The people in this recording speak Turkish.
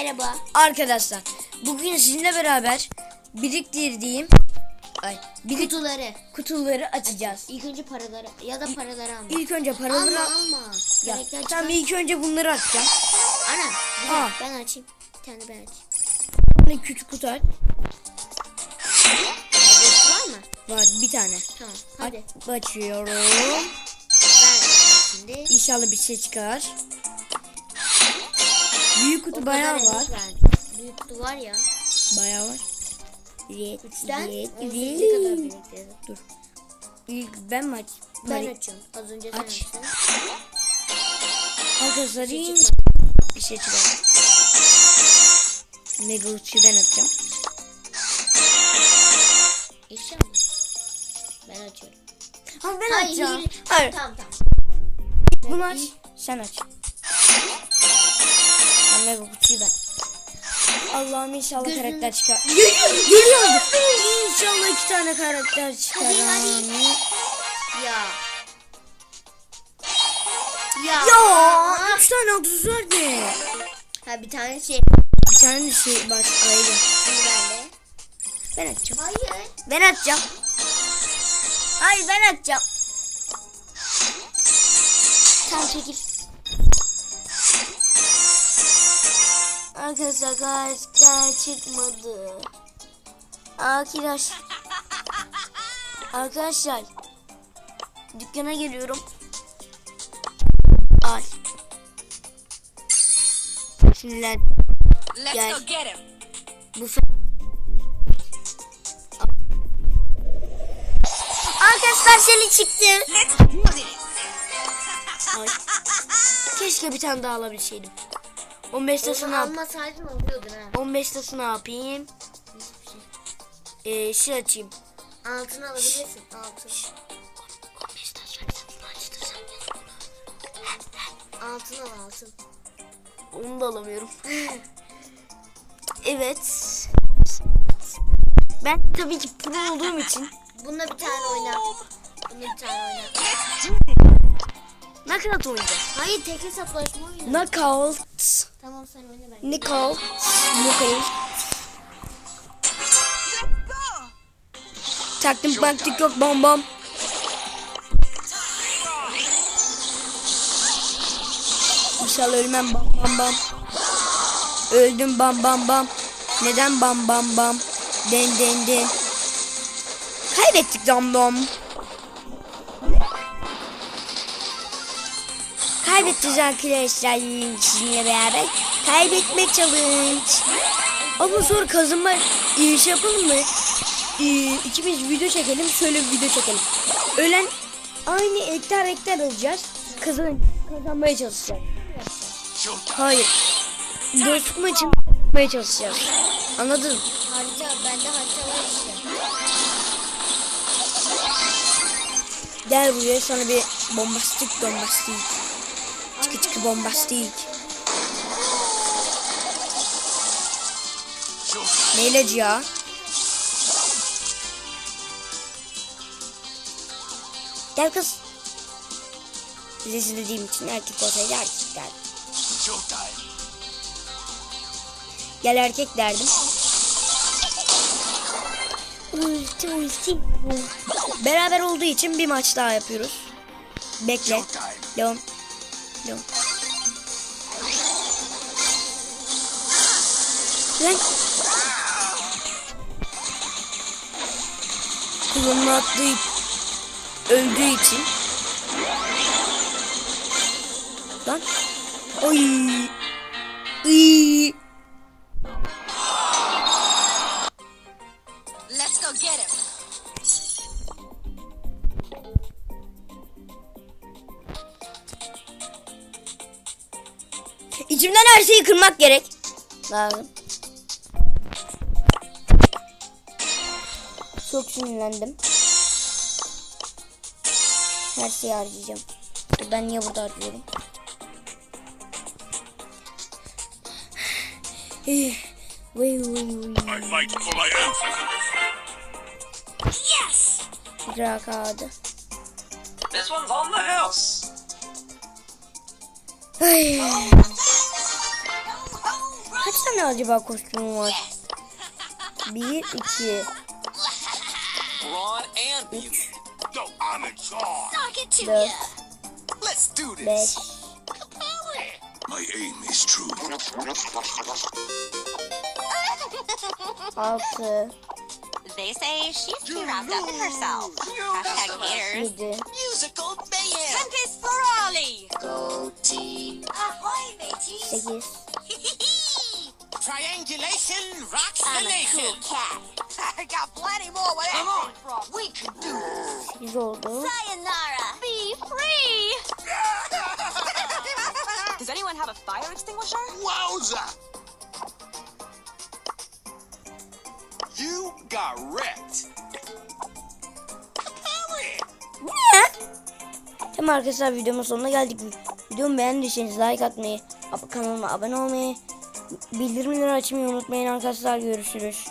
Merhaba. Arkadaşlar bugün sizinle beraber biriktirdiğim ay birik Kutuları. kutuları açacağız. İlk önce paraları ya da paraları alma. İlk önce alma paraları alma. ya, Karakter tamam çıkar. ilk önce bunları açacağım. Ana. güzel. Aa. Ben açayım. Bir tane ben açayım. Hani küçük kutu aç. Var mı? Var bir tane. Tamam. Hadi. Aç, açıyorum. Ben şimdi. İnşallah bir şey çıkar. Büyük kutu bayağı var. Büyük kutu var ya. Bayağı var. Evet, Üçten 18'e kadar biriktirdim. Dur. İlk ben mi aç? Ben Hayır. açıyorum. Az önce sen Aç. açtın. Arkadaşlar çıkmadı. Bir şey çıkar. Mega uçuyu ben atacağım. İnşallah. Ben açıyorum. Ha ben Hayır. açacağım. Hayır. Tamam tamam. Bunu aç. Sen aç. Ha, mega kutuyu ben. Allah'ım inşallah Gözünü- karakter çıkar. Geliyor. Geliyor. İnşallah iki tane karakter çıkar. Hadi, hadi. Ya. Ya. Ya üç tane otuz var ne? Ha bir tane şey. Bir tane şey bende. Ben açacağım. Hayır. Ben atacağım. Hayır ben atacağım. Sen çekil. Arkadaşlar karakter çıkmadı. Arkadaş. Arkadaşlar. Dükkana geliyorum. Al. Sinirlen. Let's Gel. go get him. Bu Arkadaşlar seni çıktı. Let's. Ay. Keşke bir tane daha alabilseydim. 15 tası Onu yap? almasaydın oluyordun ha. 15 tası ne yapayım? Hiçbir şey. Ee, şey açayım. Altını alabilirsin. Altın. 15 taş satın açtırsam Altın al altın. Onu da alamıyorum. evet. Ben tabii ki pro olduğum için Bununla bir tane oyna. Bununla bir tane oyna. Knockout oynayacağım. Hayır tek hesaplaşma oyna. Knockout. Tamam sen oyna ben. Knockout. Knockout. Taktım baktık yok bam bam. İnşallah ölmem bam bam bam. Öldüm bam bam bam. Neden bam bam bam? Den den den. Kaybettik dam dam. Kaybedeceğiz arkadaşlar sizinle beraber. Kaybetme challenge. Ama sonra kazanma şey yapalım mı? E, ikimiz video çekelim. Şöyle bir video çekelim. Ölen aynı ekler ekler alacağız. Kazan kazanmaya çalışacağız. Hayır. Dostluk maçı yapmaya çalışacağız. Anladın? Harita bende harita var işte. Gel buraya sana bir bombastik bombastik. Çıkı bombastik. Ne ilacı ya? Gel kız. Bize dediğim için erkek olsaydı erkek derdim. Gel erkek derdim. Ulti ulti. Beraber olduğu için bir maç daha yapıyoruz. Bekle. Devam. Devam. Lan. Kullanma atlayıp öldüğü için. Lan. Oy. İçimden her şeyi kırmak gerek. Lazım. Çok sinirlendim. Her şeyi harcayacağım. Ben niye burada harcıyorum? Vay vay vay. Yes. Drak ağadı. This one's on the house. Ay. Tane acaba kostümüm var? Bir, iki, to dört, ya. Let's do this. beş, My aim is true. altı, They say she's too wrapped up in herself. Hashtag haters. Musical mayhem. Tempest for Ollie. Go team. Ahoy, mateys. sekiz, Triangulation rocks the I'm a nation. cool cat. I got plenty more where Come that on. came from. We can do this. oldu. Sayonara. Be free. Does anyone have a fire extinguisher? Wowza! You got wrecked. Tamam arkadaşlar videomun sonuna geldik. Videomu beğendiyseniz like atmayı, kanalıma abone olmayı, bildirimleri açmayı unutmayın arkadaşlar. Görüşürüz.